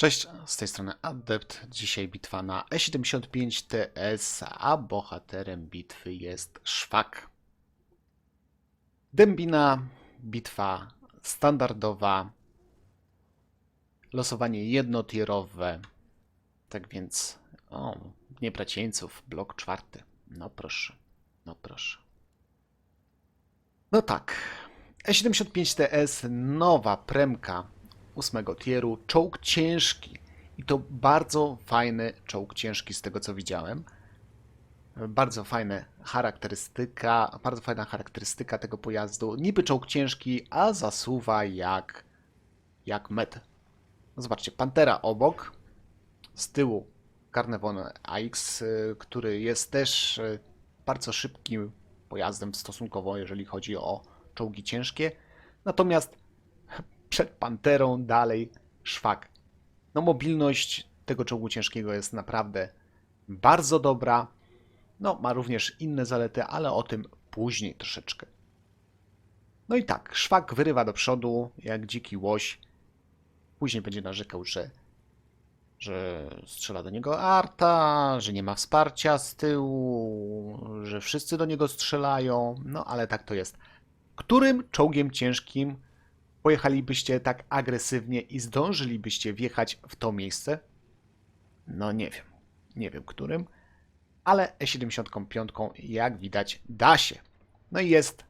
Cześć, z tej strony Adept. Dzisiaj bitwa na E75 TS, a bohaterem bitwy jest Szwak. Dębina, bitwa standardowa, losowanie jednotierowe. Tak więc, o, nie bracieńców, blok czwarty. No proszę, no proszę. No tak, E75 TS, nowa premka ósmego tieru, czołg ciężki. I to bardzo fajny czołg ciężki z tego co widziałem. Bardzo fajna charakterystyka, bardzo fajna charakterystyka tego pojazdu. Niby czołg ciężki, a zasuwa jak, jak med. Zobaczcie, Pantera obok, z tyłu Carnevon AX, który jest też y, bardzo szybkim pojazdem stosunkowo, jeżeli chodzi o czołgi ciężkie. Natomiast przed Panterą dalej szwak. No mobilność tego czołgu ciężkiego jest naprawdę bardzo dobra. No ma również inne zalety, ale o tym później troszeczkę. No i tak, szwak wyrywa do przodu jak dziki łoś. Później będzie narzekał, że, że strzela do niego Arta, że nie ma wsparcia z tyłu, że wszyscy do niego strzelają. No ale tak to jest. Którym czołgiem ciężkim pojechalibyście tak agresywnie i zdążylibyście wjechać w to miejsce? No nie wiem. Nie wiem którym, ale E75 jak widać da się. No i jest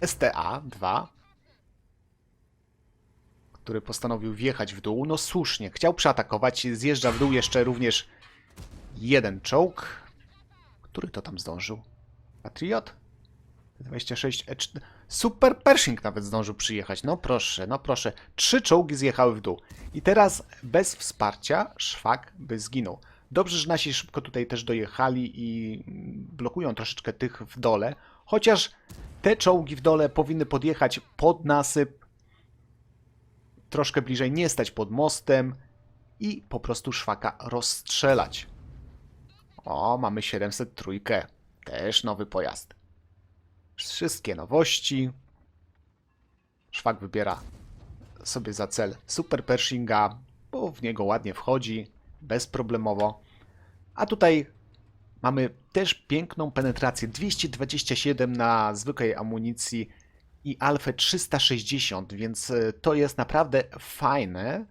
STA-2, który postanowił wjechać w dół. No słusznie, chciał przeatakować, zjeżdża w dół jeszcze również jeden czołg. Który to tam zdążył? Patriot? 26 E4. Super Pershing nawet zdążył przyjechać. No proszę, no proszę. Trzy czołgi zjechały w dół. I teraz bez wsparcia szwak by zginął. Dobrze, że nasi szybko tutaj też dojechali i blokują troszeczkę tych w dole. Chociaż te czołgi w dole powinny podjechać pod nasyp. Troszkę bliżej nie stać pod mostem. I po prostu szwaka rozstrzelać. O, mamy 703. Też nowy pojazd. Wszystkie nowości. Szwak wybiera sobie za cel Super Pershinga, bo w niego ładnie wchodzi, bezproblemowo. A tutaj mamy też piękną penetrację 227 na zwykłej amunicji i Alfę 360, więc e, to jest naprawdę fajne.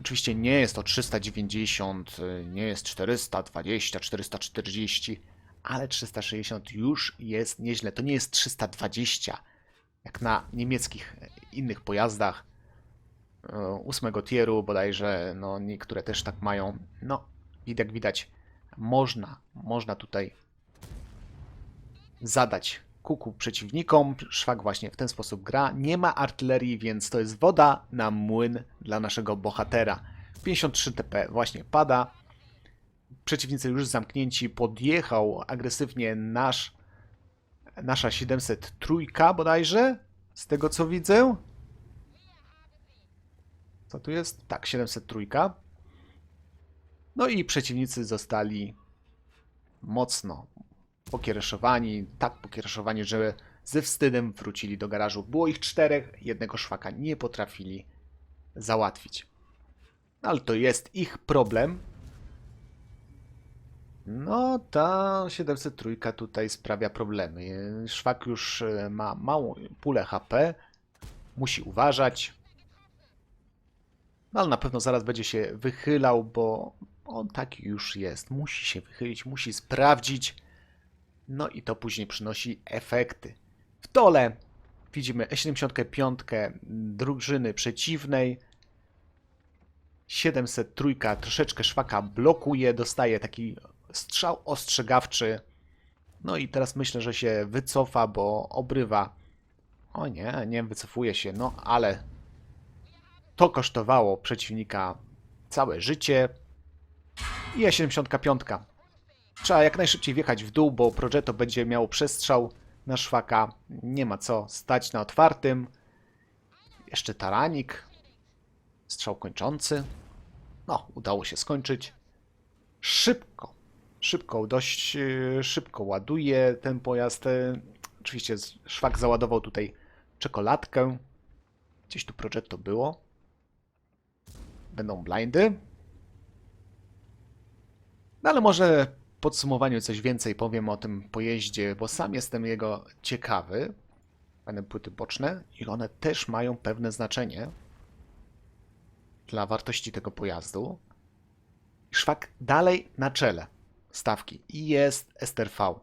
Oczywiście nie jest to 390, e, nie jest 420, 440, ale 360 już jest nieźle. To nie jest 320, jak na niemieckich e, innych pojazdach e, ósmego tieru bodajże, no niektóre też tak mają. No, jak widać, można, można tutaj zadać kuku przeciwnikom. Szwak właśnie w ten sposób gra. Nie ma artylerii, więc to jest woda na młyn dla naszego bohatera. 53 TP właśnie pada przeciwnicy już zamknięci, podjechał agresywnie nasz, nasza 703 bodajże, z tego co widzę. Co tu jest? Tak, 703. No i przeciwnicy zostali mocno pokiereszowani, tak pokiereszowani, że ze wstydem wrócili do garażu. Było ich czterech, jednego szwaka nie potrafili załatwić. Ale to jest ich problem, no, ta 703 tutaj sprawia problemy. Szwak już e, ma małą pulę HP, musi uważać. No, ale na pewno zaraz będzie się wychylał, bo on taki już jest. Musi się wychylić, musi sprawdzić. No i to później przynosi efekty. W dole widzimy E75 drużyny przeciwnej. 703 troszeczkę szwaka blokuje, dostaje taki strzał ostrzegawczy. No i teraz myślę, że się wycofa, bo obrywa. O nie, nie wycofuje się, no ale to kosztowało przeciwnika całe życie. I E75. Trzeba jak najszybciej wjechać w dół, bo Progetto będzie miało przestrzał na szwaka. Nie ma co stać na otwartym. Jeszcze taranik. Strzał kończący. No, udało się skończyć. Szybko szybko, dość e, szybko ładuje ten pojazd. E, Oczywiście szwak załadował tutaj czekoladkę. Gdzieś tu Progetto było. będą blindy. No ale może w podsumowaniu coś więcej powiem o tym pojeździe, bo sam jestem jego ciekawy. Fajne płyty boczne i one też mają pewne znaczenie dla wartości tego pojazdu. Szwak dalej na czele stawki i jest STRV.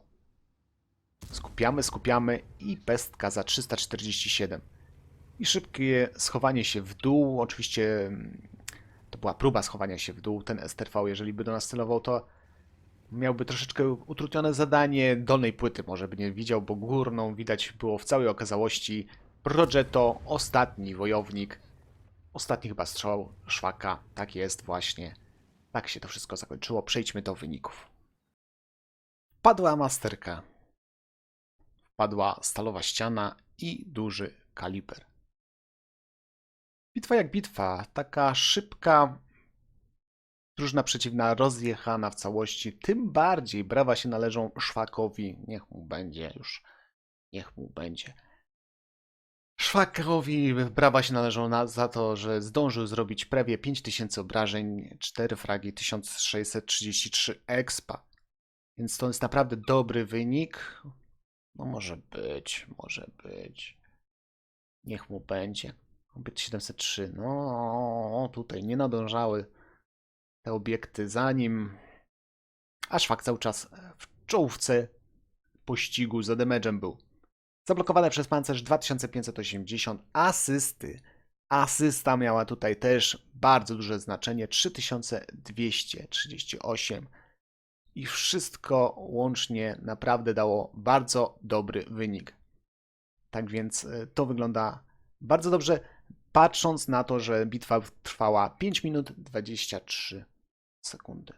Skupiamy, skupiamy i pestka za 347. I szybkie schowanie się w dół. Oczywiście mm, to była próba schowania się w dół. Ten STRV, jeżeli by do nas celował, to miałby troszeczkę utrudnione zadanie. Dolnej płyty może by nie widział, bo górną widać było w całej okazałości. Progetto, ostatni wojownik. Ostatni chyba strzał szwaka. Tak jest właśnie. Tak się to wszystko zakończyło. Przejdźmy do wyników. Padła masterka. Padła stalowa ściana i duży kaliber. Bitwa jak bitwa, taka szybka, drużyna przeciwna rozjechana w całości. Tym bardziej brawa się należą Szwakowi. Niech mu będzie już. Niech mu będzie. Szwakowi brawa się należą na, za to, że zdążył zrobić prawie 5000 obrażeń, 4 fragi, 1633 expa. Więc to jest naprawdę dobry wynik. No może być, może być. Niech mu będzie. Obiekt 703. No, tutaj nie nadążały te obiekty za nim. A szwak cały czas w czołówce pościgu za damage'em był. Zablokowane przez pancerz 2580. Asysty. Asysta miała tutaj też bardzo duże znaczenie. 3238. I wszystko łącznie naprawdę dało bardzo dobry wynik. Tak więc y, to wygląda bardzo dobrze, patrząc na to, że bitwa trwała 5 minut 23 sekundy.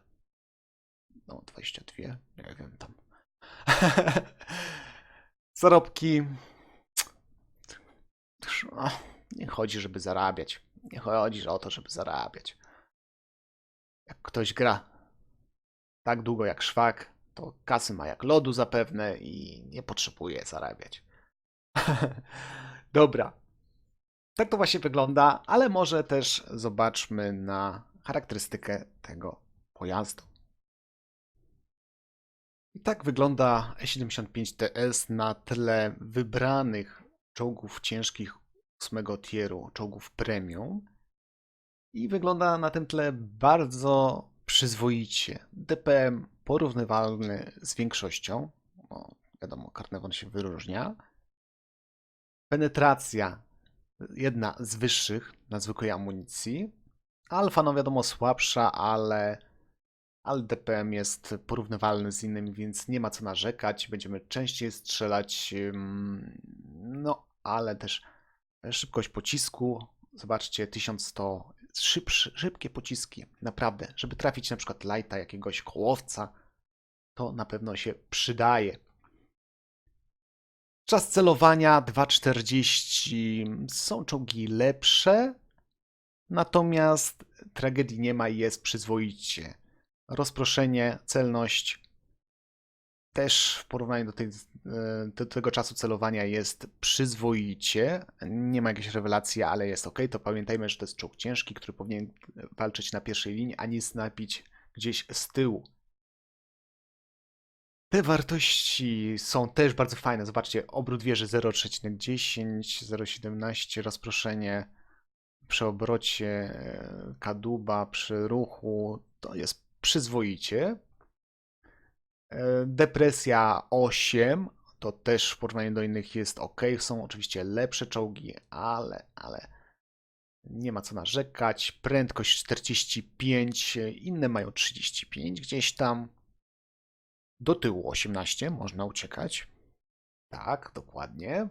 No, 22, nie wiem tam. Zarobki. O, Nie chodzi, żeby zarabiać. Nie chodzi o to, żeby zarabiać. Jak ktoś gra tak długo jak szwak, to kasy ma jak lodu zapewne i nie potrzebuje zarabiać. Dobra. Tak to właśnie wygląda, ale może też zobaczmy na charakterystykę tego pojazdu. I tak wygląda E75 TS na tle wybranych czołgów ciężkich 8 tieru, czołgów premium. I wygląda na tym tle bardzo przyzwoicie. DPM porównywalny z większością. No, wiadomo, Karnewon się wyróżnia. Penetracja jedna z wyższych na zwykłej amunicji. Alfa, no wiadomo, słabsza, ale, ale DPM jest porównywalny z innymi, więc nie ma co narzekać. Będziemy częściej strzelać. No, ale też szybkość pocisku. Zobaczcie, 1100. Szybszy, szybkie pociski, naprawdę. Żeby trafić na przykład lighta, jakiegoś kołowca, to na pewno się przydaje. Czas celowania 2,40. Są czołgi lepsze, natomiast tragedii nie ma i jest przyzwoicie. Rozproszenie, celność też w porównaniu do, tej, do tego czasu celowania jest przyzwoicie. Nie ma jakiejś rewelacji, ale jest ok. To pamiętajmy, że to jest czołg ciężki, który powinien walczyć na pierwszej linii, a nie snapić gdzieś z tyłu. Te wartości są też bardzo fajne. Zobaczcie, obrót wieży 0,10, 0,17, rozproszenie przy obrocie, e, kaduba przy ruchu. To jest przyzwoicie. E, Depresja 8, to też w porównaniu do innych jest ok. Są oczywiście lepsze czołgi, ale, ale nie ma co narzekać. Prędkość 45, inne mają 35 gdzieś tam. Do tyłu 18, można uciekać. Tak, dokładnie.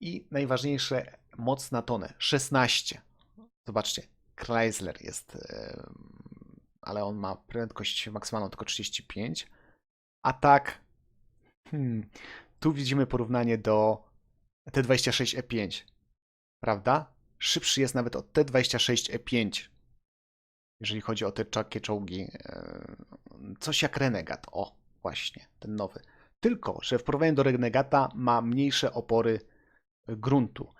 I najważniejsze, moc na tonę 16. Zobaczcie, Chrysler jest, ale on ma prędkość maksymalną tylko 35. A tak, hmm, tu widzimy porównanie do T26E5, prawda? Szybszy jest nawet od T26E5 jeżeli chodzi o te takie czołgi. e, Coś jak Renegat. O, właśnie, ten nowy. Tylko, że w porównaniu do Renegata ma mniejsze opory gruntu.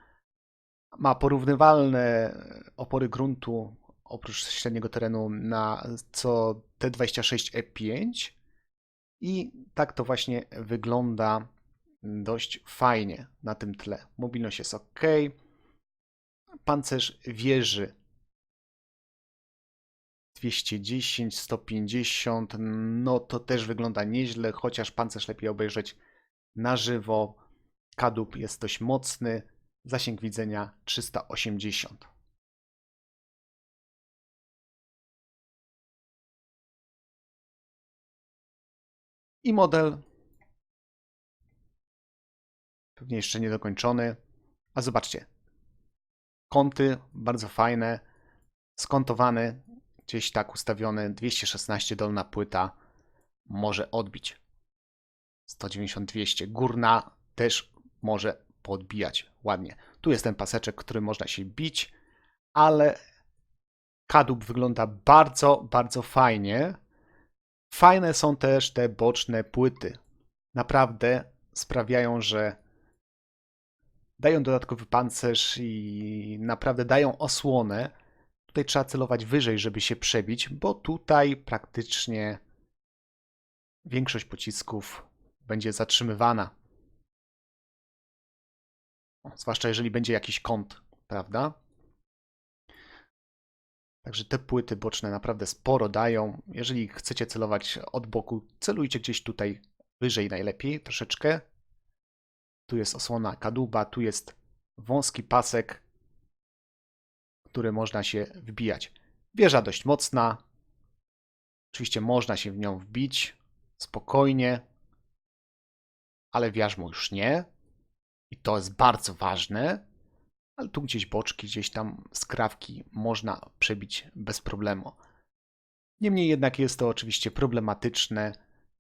Ma porównywalne opory gruntu oprócz średniego terenu na co T26E5 i tak to właśnie wygląda dość fajnie na tym tle. Mobilność jest ok. Pancerz wieży 210, 150, no to też wygląda nieźle, chociaż pancerz lepiej obejrzeć na żywo. Kadłub jest dość mocny, zasięg widzenia 380. I model pewnie jeszcze niedokończony. A zobaczcie, kąty bardzo fajne, skontowany, gdzieś tak ustawiony, 216 dolna płyta może odbić. 190-200 górna też może podbijać ładnie. Tu jest ten paseczek, który można się bić, ale kadłub wygląda bardzo, bardzo fajnie. Fajne są też te boczne płyty. Naprawdę sprawiają, że dają dodatkowy pancerz i naprawdę dają osłonę. Tutaj trzeba celować wyżej, żeby się przebić, bo tutaj praktycznie większość pocisków będzie zatrzymywana. Zwłaszcza jeżeli będzie jakiś kąt, prawda? Także te płyty boczne naprawdę sporo dają. Jeżeli chcecie celować od boku, celujcie gdzieś tutaj wyżej najlepiej, troszeczkę. Tu jest osłona kadłuba, tu jest wąski pasek, który można się wbijać. Wieża dość mocna. Oczywiście można się w nią wbić spokojnie, ale w jarzmo już nie. I to jest bardzo ważne. Ale tu gdzieś boczki, gdzieś tam skrawki można przebić bez problemu. Niemniej jednak jest to oczywiście problematyczne.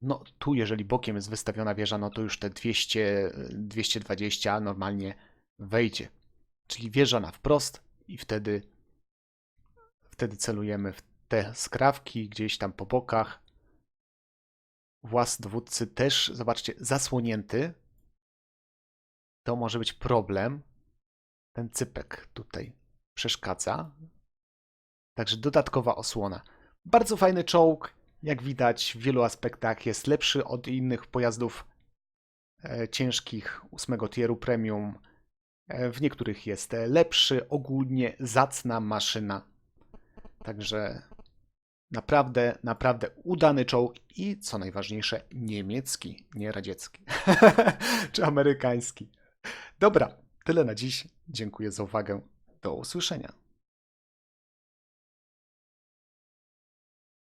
No tu jeżeli bokiem jest wystawiona wieża, no to już te 200, 220 normalnie wejdzie. Czyli wieża na wprost i wtedy, wtedy celujemy w te skrawki gdzieś tam po bokach. Włas dowódcy też, zobaczcie, zasłonięty. To może być problem. Ten cypek tutaj przeszkadza. Także dodatkowa osłona. Bardzo fajny czołg. Jak widać, w wielu aspektach jest lepszy od innych pojazdów e, ciężkich ósmego tieru premium. E, w niektórych jest lepszy, ogólnie zacna maszyna. Także naprawdę, naprawdę udany czołg i co najważniejsze, niemiecki, nie radziecki czy amerykański. Dobra, tyle na dziś. Dziękuję za uwagę. Do usłyszenia.